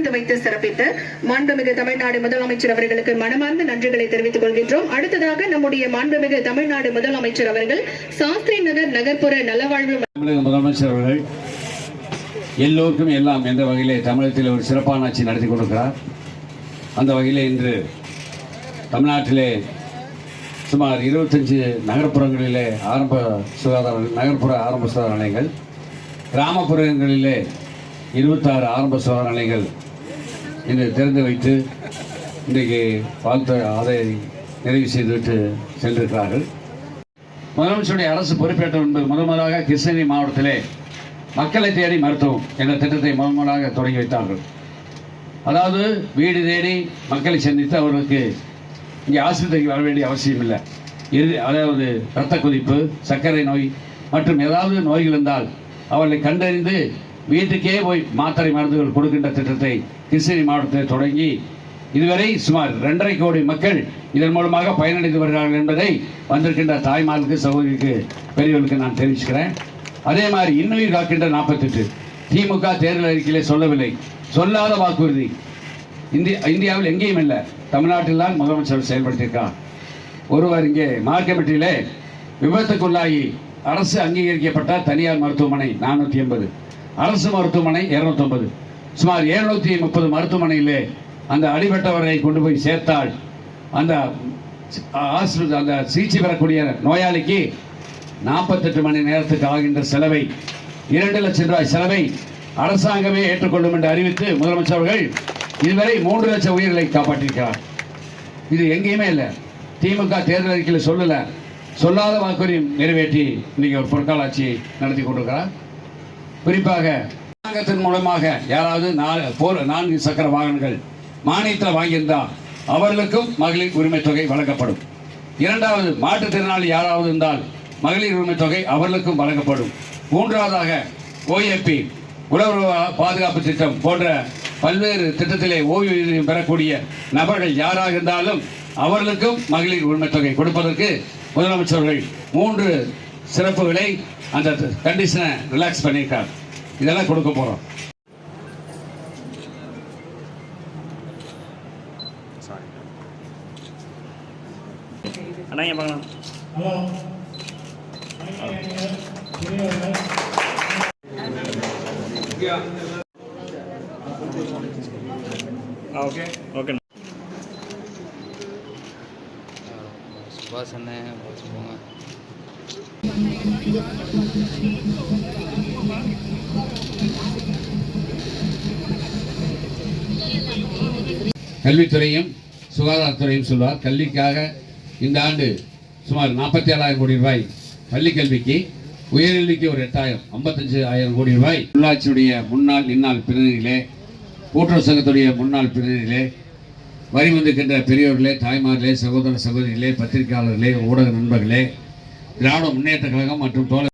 திறந்து வைத்து சிறப்பித்த மாண்புமிகு தமிழ்நாடு முதலமைச்சர் அவர்களுக்கு மனமார்ந்த நன்றிகளை தெரிவித்துக் கொள்கின்றோம். அடுத்ததாக நம்முடைய மாண்புமிகு தமிழ்நாடு முதலமைச்சர் அவர்கள் சாஸ்திரி நகர் நகர்ப்புற நலவாழ்வு முதலமைச்சர் அவர்கள் எல்லோருக்கும் எல்லாம் என்ற வகையிலே தமிழகத்தில் ஒரு சிறப்பான ஆட்சி நடத்தி கொண்டிருக்கிறார் அந்த வகையிலே இன்று தமிழ்நாட்டிலே சுமார் இருபத்தஞ்சு நகர்ப்புறங்களிலே ஆரம்ப சுகாதார நகர்ப்புற ஆரம்ப சுகாதார நிலையங்கள் கிராமப்புறங்களிலே இருபத்தாறு ஆரம்ப சுகாதார நிலையங்கள் இன்று திறந்து வைத்து இன்றைக்கு வாழ்த்து அதை நிறைவு செய்துவிட்டு சென்றிருக்கிறார்கள். முதலமைச்சருடைய அரசு பொறுப்பேற்ற என்பது முதல் முதலாக கிருஷ்ணகிரி மாவட்டத்திலே மக்களை தேடி மருத்துவம் என்ற திட்டத்தை முதல் முதலாக தொடங்கி வைத்தார்கள். அதாவது வீடு தேடி மக்களை சந்தித்து அவர்களுக்கு இங்கே ஆஸ்பத்திரிக்கு வர வேண்டிய அவசியம் இல்லை. இறுதி அதாவது இரத்த கொதிப்பு சர்க்கரை நோய் மற்றும் ஏதாவது நோய்கள் இருந்தால் அவர்களை கண்டறிந்து வீட்டுக்கே போய் மாத்திரை மருந்துகள் கொடுக்கின்ற திட்டத்தை கிருஷ்ணகிரி மாவட்டத்தில் தொடங்கி இதுவரை சுமார் ரெண்டரை கோடி மக்கள் இதன் மூலமாக பயனடைந்து வருகிறார்கள் என்பதை வந்திருக்கின்ற தாய்மார்களுக்கு சகோதரிக்கு பெரியவர்களுக்கு நான் தெரிவிச்சுக்கிறேன். அதே மாதிரி இன்னுயிர் காக்கின்ற நாற்பத்தெட்டு. திமுக தேர்தல் அறிக்கையிலே சொல்லவில்லை. சொல்லாத வாக்குறுதி. இந்திய இந்தியாவில் எங்கேயும் இல்லை. தமிழ்நாட்டில் தான் முதலமைச்சர் செயல்படுத்தியிருக்கார். ஒருவர் இங்கே மார்க்கெட்டிலே விபத்துக்குள்ளாகி அரசு அங்கீகரிக்கப்பட்ட தனியார் மருத்துவமனை நானூற்றி எண்பது. அரசு மருத்துவமனை இருநூத்தொன்பது சுமார் எழுநூற்றி முப்பது மருத்துவமனையிலே அந்த அடிபட்டவரை கொண்டு போய் சேர்த்தால் அந்த ஆஸ்பத்திரி அந்த சிகிச்சை பெறக்கூடிய நோயாளிக்கு நாற்பத்தெட்டு மணி நேரத்துக்கு ஆகின்ற செலவை இரண்டு லட்சம் ரூபாய் செலவை அரசாங்கமே ஏற்றுக்கொள்ளும் என்று அறிவித்து முதலமைச்சர் அவர்கள் இதுவரை மூன்று லட்சம் உயிர்களை காப்பாற்றியிருக்கிறார். இது எங்கேயுமே இல்லை. திமுக தேர்தல் அறிக்கையில் சொல்லலை. சொல்லாத வாக்குறுதியும் நிறைவேற்றி இன்றைக்கி ஒரு பொற்காலாட்சியை நடத்தி கொண்டிருக்கிறார். குறிப்பாக அரசாங்கத்தின் மூலமாக யாராவது நாலு நான்கு சக்கர வாகனங்கள் மானியத்தில் வாங்கியிருந்தால் அவர்களுக்கும் மகளிர் உரிமை தொகை வழங்கப்படும். இரண்டாவது மாற்றுத்திறனாளி யாராவது இருந்தால் மகளிர் உரிமை தொகை அவர்களுக்கும் வழங்கப்படும். மூன்றாவதாக ஓஎப்பி உழவு பாதுகாப்பு திட்டம் போன்ற பல்வேறு திட்டத்திலே ஓய்வூதியம் பெறக்கூடிய நபர்கள் யாராக இருந்தாலும் அவர்களுக்கும் மகளிர் உரிமை தொகை கொடுப்பதற்கு முதலமைச்சர்கள் மூன்று சிறப்புகளை அந்த கண்டிஷனை ரிலாக்ஸ் பண்ணியிருக்கார். இதெல்லாம் கொடுக்க போகிறோம் அண்ணா பார்க்கலாம். ஓகே. ஓகே. சுபாஷ் அண்ணன் வச்சுக்கோங்க கல்வித்துறையும் சுகாதாரத்துறையும் சொல்வார் கல்விக்காக இந்த ஆண்டு சுமார் நாற்பத்தி ஏழாயிரம் கோடி ரூபாய் பள்ளி கல்விக்கு உயர்கல்விக்கு ஒரு எட்டாயிரம் ஐம்பத்தஞ்சு ஆயிரம் கோடி ரூபாய். உள்ளாட்சியுடைய முன்னாள் இந்நாள் பிரதிநிதிகளே கூட்டுறவு சங்கத்துடைய முன்னாள் பிரதிநிதிகளே வரி வந்திருக்கின்ற பெரியோர்களே தாய்மார்களே சகோதர சகோதரிகளே பத்திரிகையாளர்களே ஊடக நண்பர்களே திராவிட முன்னேற்ற கழகம் மற்றும் தோழர்